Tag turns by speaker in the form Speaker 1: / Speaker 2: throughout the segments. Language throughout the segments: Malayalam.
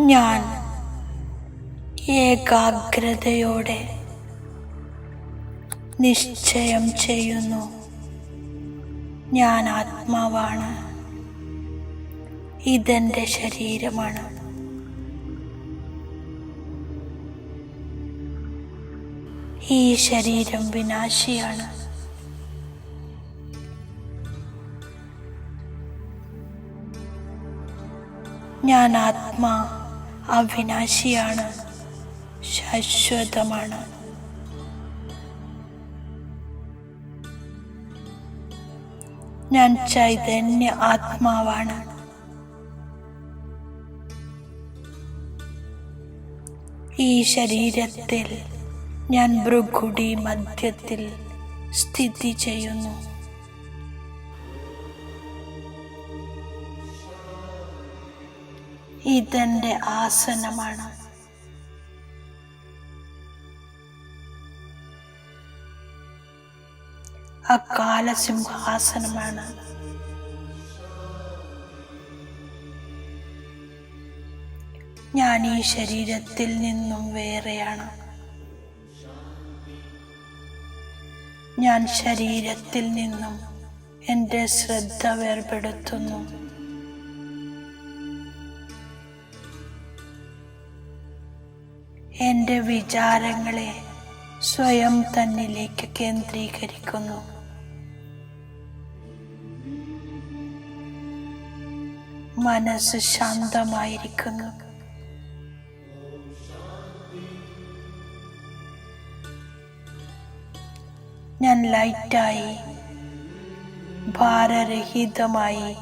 Speaker 1: ഞാൻ ഏകാഗ്രതയോടെ നിശ്ചയം ചെയ്യുന്നു. ഞാൻ ആത്മാവാണ്. ഇതെന്റെ ശരീരമാണ്. ഈ ശരീരം വിനാശിയാണ്. ഞാൻ ആത്മാ അവിനാശിയാണ്. ശാശ്വതമാണ്. ഞാൻ ചൈതന്യ ആത്മാവാണ്. ഈ ശരീരത്തിൽ ഞാൻ ഭൃഗുടി മധ്യത്തിൽ സ്ഥിതി ചെയ്യുന്നു. ഇതെന്റെ ആസനമാണ്. അക്കാല സിംഹാസനമാണ് ഞാൻ ഈ ശരീരത്തിൽ നിന്നും വേറെയാണ്. ഞാൻ ശരീരത്തിൽ നിന്നും എന്റെ ശ്രദ്ധ വേർപെടുത്തുന്നു. എന്റെ വിചാരങ്ങളെ സ്വയം തന്നിലേക്ക് കേന്ദ്രീകരിക്കുന്നു. മനസ്സ് ശാന്തമായിരിക്കുന്നു. ഞാൻ ലൈറ്റായി ഭാരരഹിതമായി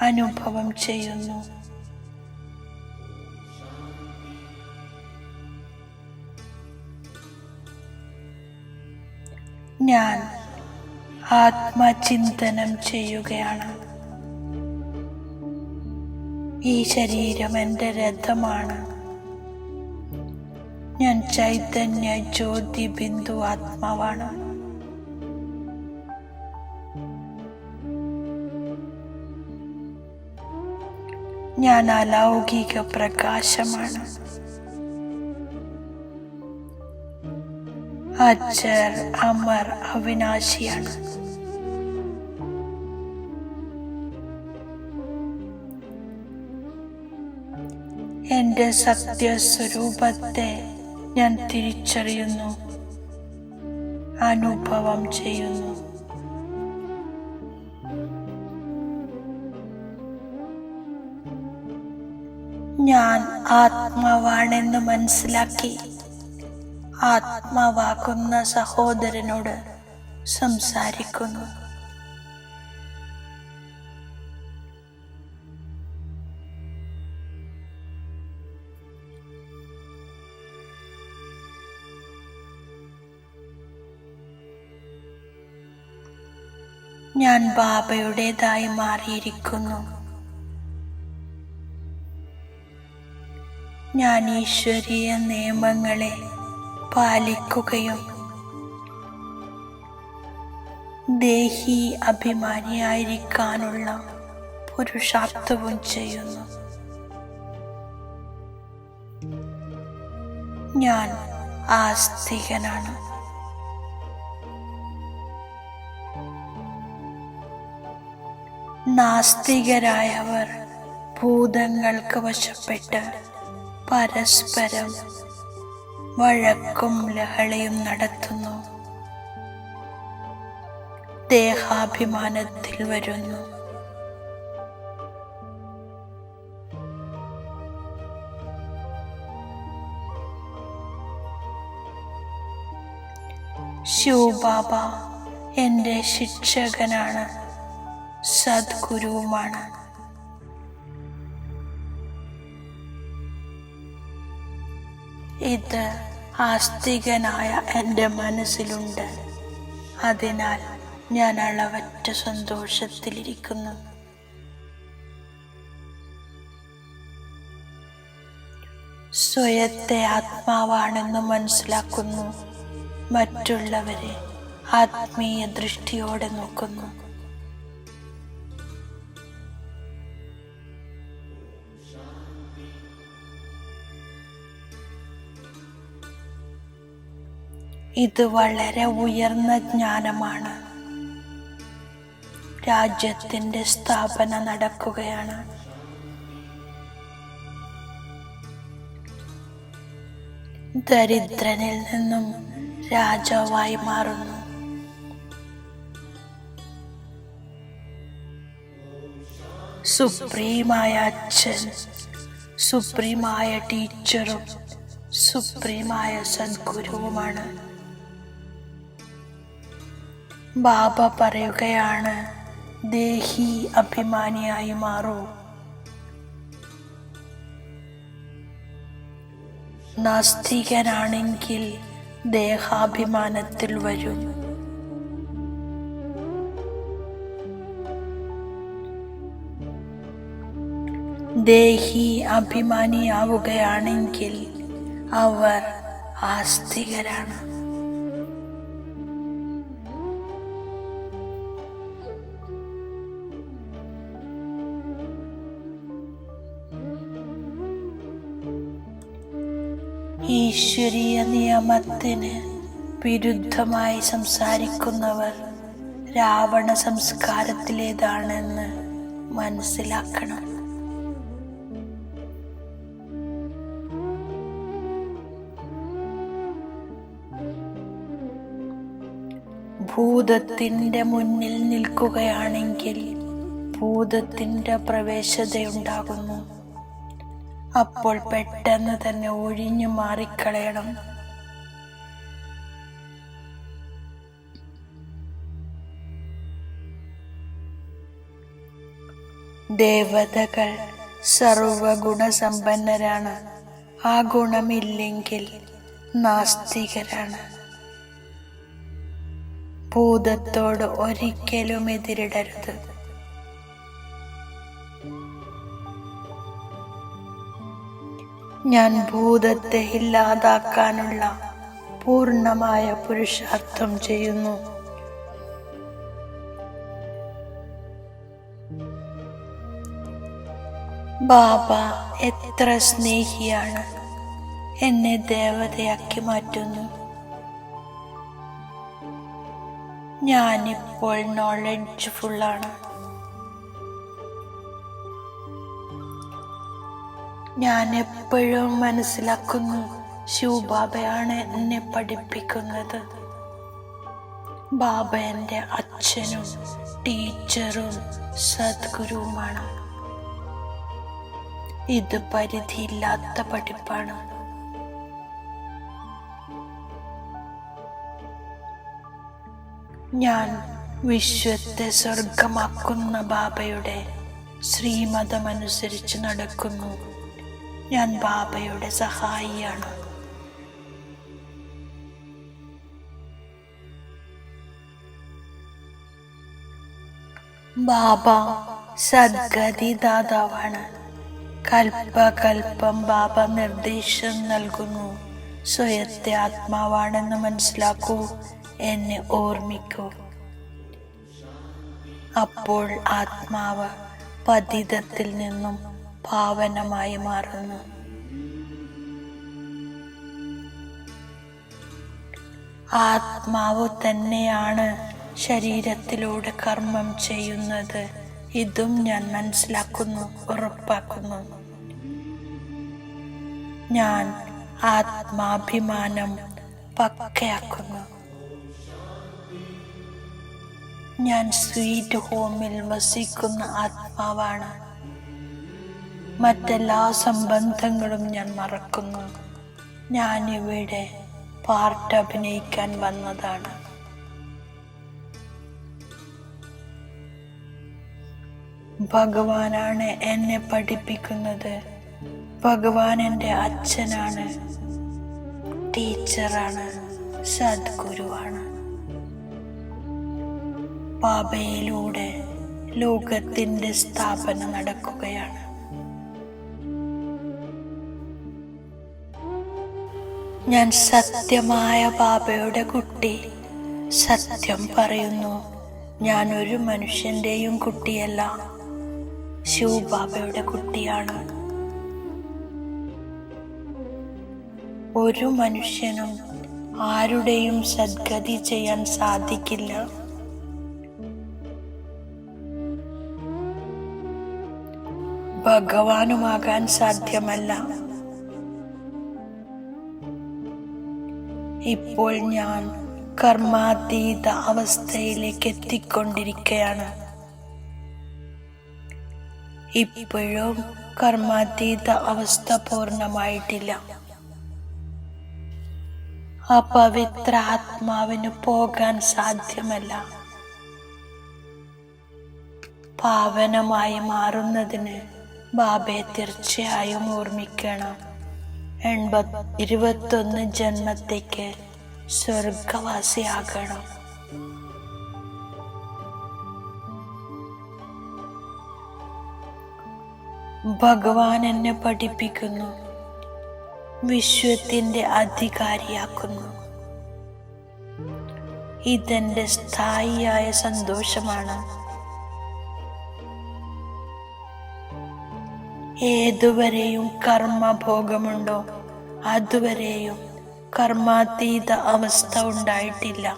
Speaker 1: അനുഭവം ചെയ്യുന്നു. ഞാൻ ആത്മചിന്തനം ചെയ്യുകയാണ്. ഈ ശരീരം എന്റെ രഥമാണ്. ഞാൻ ചൈതന്യ ജ്യോതി ബിന്ദു ആത്മാവാണ്. ഞാൻ അലൗകിക പ്രകാശമാണ്. അജർ അമർ അവിനാശിയാണ്. എന്റെ സത്യസ്വരൂപത്തെ ഞാൻ തിരിച്ചറിയുന്നു. അനുഭവം ചെയ്യുന്നു. ഞാൻ ആത്മാവാണെന്ന് മനസ്സിലാക്കി ആത്മാവാകുന്ന സഹോദരനോട് സംസാരിക്കുന്നു. ഞാൻ ബാബയുടേതായി മാറിയിരിക്കുന്നു. ഞാൻ ഈശ്വരീയ നിയമങ്ങളെ പാലിക്കുകയും ദേഹി അഭിമാനിയായിരിക്കാനുള്ള പുരുഷാർത്ഥവും ചെയ്യുന്നു. ഞാൻ ആസ്തികനാണ്. നാസ്തികരായവർ ഭൂതങ്ങൾക്ക് വശപ്പെട്ട് പരസ്പരം വഴക്കും ലഹളയും നടത്തുന്നു. ദേഹാഭിമാനത്തിൽ വരുന്നു. ശിവബാബ എന്റെ ശിക്ഷകനാണ് സദ്ഗുരുവുമാണ്. ഇത് ആസ്തികനായ എന്റെ മനസ്സിലുണ്ട്. അതിനാൽ ഞാൻ അളവറ്റ സന്തോഷത്തിലിരിക്കുന്നു. സ്വയത്തെ ആത്മാവാണെന്ന് മനസ്സിലാക്കുന്നു. മറ്റുള്ളവരെ ആത്മീയ ദൃഷ്ടിയോടെ നോക്കുന്നു. ഇത് വളരെ ഉയർന്ന ജ്ഞാനമാണ്. രാജ്യത്തിന്റെ സ്ഥാപന നടക്കുകയാണ്. ദരിദ്രനിൽ നിന്നും രാജാവായി മാറുന്നു. സുപ്രീമായ അച്ഛൻ സുപ്രീമായ ടീച്ചറും സുപ്രീമായ സദ്ഗുരുവുമാണ്. ബാബ പറയുകയാണ് ദേഹി അഭിമാനിയായി മാറൂ. നാസ്തികനാണെങ്കിൽ ദേഹാഭിമാനത്തിൽ വരും. ദേഹി അഭിമാനിയാവുകയാണെങ്കിൽ അവർ ആസ്തികരാണ്. ഈശ്വരീയ നിയമത്തിന് വിരുദ്ധമായി സംസാരിക്കുന്നവർ രാവണ സംസ്കാരത്തിലേതാണെന്ന് മനസ്സിലാക്കണം. ഭൂതത്തിന്റെ മുന്നിൽ നിൽക്കുകയാണെങ്കിൽ ഭൂതത്തിന്റെ പ്രവേശതയുണ്ടാകുന്നു. അപ്പോൾ പെട്ടെന്ന് തന്നെ ഒഴിഞ്ഞു മാറിക്കളയണം. ദേവതകൾ സർവഗുണസമ്പന്നരാണ്. ആ ഗുണമില്ലെങ്കിൽ നാസ്തികരാണ്. ഭൂതത്തോട് ഒരിക്കലും എതിരിടരുത്. ഞാൻ ഭൂതത്തെ ഇല്ലാതാക്കാനുള്ള പൂർണമായ പുരുഷാർത്ഥം ചെയ്യുന്നു. ബാബ എത്ര സ്നേഹിയാണ്. എന്നെ ദേവതയാക്കി മാറ്റുന്നു. ഞാനിപ്പോൾ നോളജ്ഫുള്ളാണ് ഞാൻ എപ്പോഴും മനസ്സിലാക്കുന്നു. ശിവബാബയാണ് എന്നെ പഠിപ്പിക്കുന്നത്. ബാബ എന്റെ അച്ഛനും ടീച്ചറും സദ്ഗുരുവുമാണ്. ഇത് പരിധിയില്ലാത്ത പഠിപ്പാണ്. ഞാൻ വിശ്വത്തെ സ്വർഗമാക്കുന്ന ബാബയുടെ ശ്രീമതമനുസരിച്ച് നടക്കുന്നു. ഞാൻ ബാബയുടെ സഹായിയാണ്. ബാബ സദ്ഗതി ദാതാവാണ് കൽപ്പകൽപ്പം ബാബ നിർദ്ദേശം നൽകുന്നു. സ്വയത്തെ ആത്മാവാണെന്ന് മനസ്സിലാക്കൂ. എന്നെ ഓർമ്മിക്കൂ. അപ്പോൾ ആത്മാവ് പതിതത്തിൽ നിന്നും പാവനമായി മാറുന്നു. ആത്മാവ് തന്നെയാണ് ശരീരത്തിലൂടെ കർമ്മം ചെയ്യുന്നത്. ഇതും ഞാൻ മനസ്സിലാക്കുന്നു ഉറപ്പാക്കുന്നു. ഞാൻ ആത്മാഭിമാനം പക്കയാക്കുന്നു. ഞാൻ സ്വീറ്റ് ഹോമിൽ വസിക്കുന്ന ആത്മാവാണ്. മറ്റെല്ലാ സംബന്ധങ്ങളും ഞാൻ മറക്കുന്നു. ഞാൻ ഇവിടെ പാർട്ട് അഭിനയിക്കാൻ വന്നതാണ്. ഭഗവാനാണ് എന്നെ പഠിപ്പിക്കുന്നത്. ഭഗവാൻ എന്റെ അച്ഛനാണ്. ടീച്ചറാണ്. സദ്ഗുരുവാണ്. പാപയിലൂടെ ലോകത്തിന്റെ സ്ഥാപനം നടക്കുകയാണ്. ഞാൻ സത്യമായ ബാബയുടെ കുട്ടി. സത്യം പറയുന്നു ഞാൻ ഒരു മനുഷ്യന്റെയും കുട്ടിയല്ല. ശിവബാബയുടെ കുട്ടിയാണ്. ഒരു മനുഷ്യനും ആരുടെയും സദ്ഗതി ചെയ്യാൻ സാധിക്കില്ല. ഭഗവാനുമാകാൻ സാധ്യമല്ല. ഇപ്പോൾ ഞാൻ കർമാതീത അവസ്ഥയിലേക്ക് എത്തിക്കൊണ്ടിരിക്കുകയാണ് ഇപ്പോഴും കർമാതീത അവസ്ഥ പൂർണമായിട്ടില്ല. ആ പവിത്ര ആത്മാവിന് പോകാൻ സാധ്യമല്ല. പാവനമായി മാറുന്നതിന് ബാബയെ തീർച്ചയായും ഓർമ്മിക്കണം. ഇരുപത്തൊന്ന് ജന്മത്തേക്ക് സ്വർഗവാസിയാകണം. ഭഗവാൻ എന്നെ പഠിപ്പിക്കുന്നു. വിശ്വത്തിന്റെ അധികാരിയാക്കുന്നു. ഇതെന്റെ സ്ഥായിയായ സന്തോഷമാണ്. ഏതുവരെയും കർമ്മഭോഗമുണ്ടോ? അതുവരെയും കർമാതീത അവസ്ഥ ഉണ്ടായിട്ടില്ല.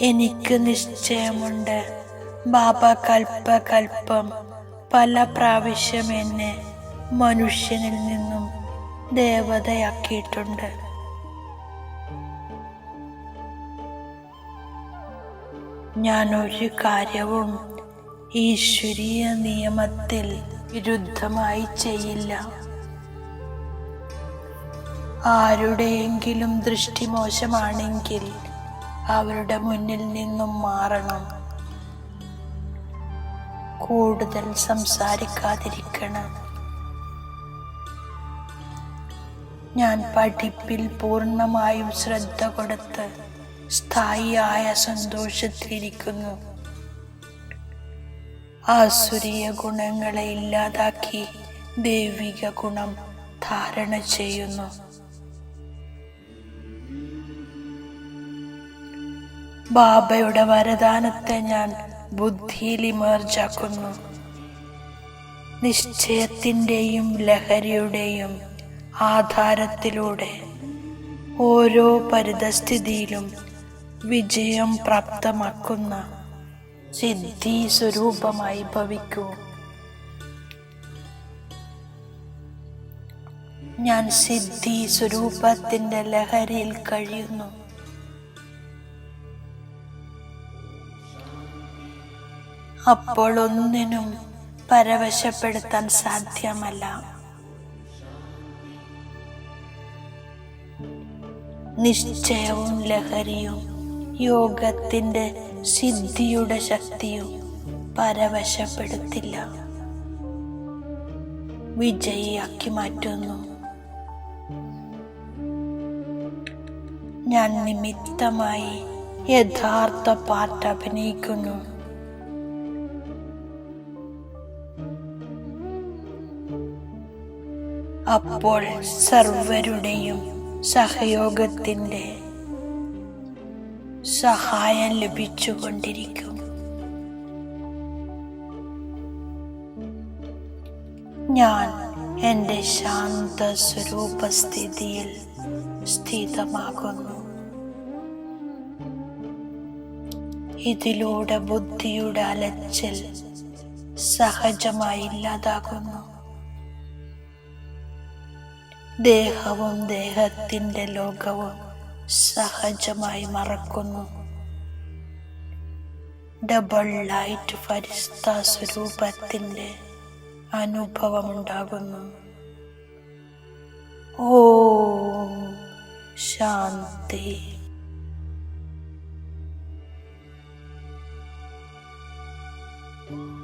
Speaker 1: എനിക്ക് നിശ്ചയമുണ്ട്. ബാബ കൽപ്പകൽപ്പം പല പ്രാവശ്യം എന്നെ മനുഷ്യനിൽ നിന്നും ദേവതയാക്കിയിട്ടുണ്ട്. ഞാൻ ഒരു കാര്യവും ഈശ്വരീയ നിയമത്തിൽ വിരുദ്ധമായി ചെയ്യില്ല. ആരുടെയെങ്കിലും ദൃഷ്ടി മോശമാണെങ്കിൽ അവരുടെ മുന്നിൽ നിന്നും മാറണം. കൂടുതൽ സംസാരിക്കാതിരിക്കണം. ഞാൻ പഠിപ്പിൽ പൂർണമായും ശ്രദ്ധ കൊടുത്ത് സ്ഥായിയായ സന്തോഷത്തിലിരിക്കുന്നു ആസുരീയ ഗുണങ്ങളെ ഇല്ലാതാക്കി ദൈവിക ഗുണം ധാരണ ചെയ്യുന്നു. ബാബയുടെ വരദാനത്തെ ഞാൻ ബുദ്ധിയിൽ ഇമേർജാക്കുന്നു. നിശ്ചയത്തിന്റെയും ലഹരിയുടെയും ആധാരത്തിലൂടെ ഓരോ പരിതസ്ഥിതിയിലും വിജയം പ്രാപ്തമാക്കുന്ന സിദ്ധി സ്വരൂപമായി ഭവിക്കൂ. ഞാൻ സിദ്ധി സ്വരൂപത്തിന്റെ ലഹരിയിൽ കഴിയുന്നു. അപ്പോൾ ഒന്നിനും പരവശപ്പെടുത്താൻ സാധ്യമല്ല. നിശ്ചയവും ലഹരിയും യോഗത്തിന്റെ സിദ്ധിയുടെ ശക്തിയും പരവശപ്പെടുത്തില്ല. വിജയിയാക്കി മാറ്റുന്നു. ഞാൻ നിമിത്തമായി യഥാർത്ഥ പാട്ട് അഭിനയിക്കുന്നു. അപ്പോൾ സർവരുടെയും സഹയോഗത്തിന്റെ സഹായം ലഭിച്ചുകൊണ്ടിരിക്കും. ഞാൻ എന്റെ ശാന്ത സ്വരൂപസ്ഥിതിയിൽ സ്ഥിതമാകുന്നു. ഇതിലൂടെ ബുദ്ധിയുടെ അലച്ചിൽ സഹജമായി ഇല്ലാതാകുന്നു. ദേഹവും ദേഹത്തിന്റെ ലോകവും സഹജമായി മറക്കുന്നു. ഡബിൾ ലൈറ്റ് ഫരിസ്ത സ്വരൂപത്തിന്റെ അനുഭവമുണ്ടാകുന്നു. ഓം ശാന്തി. thank you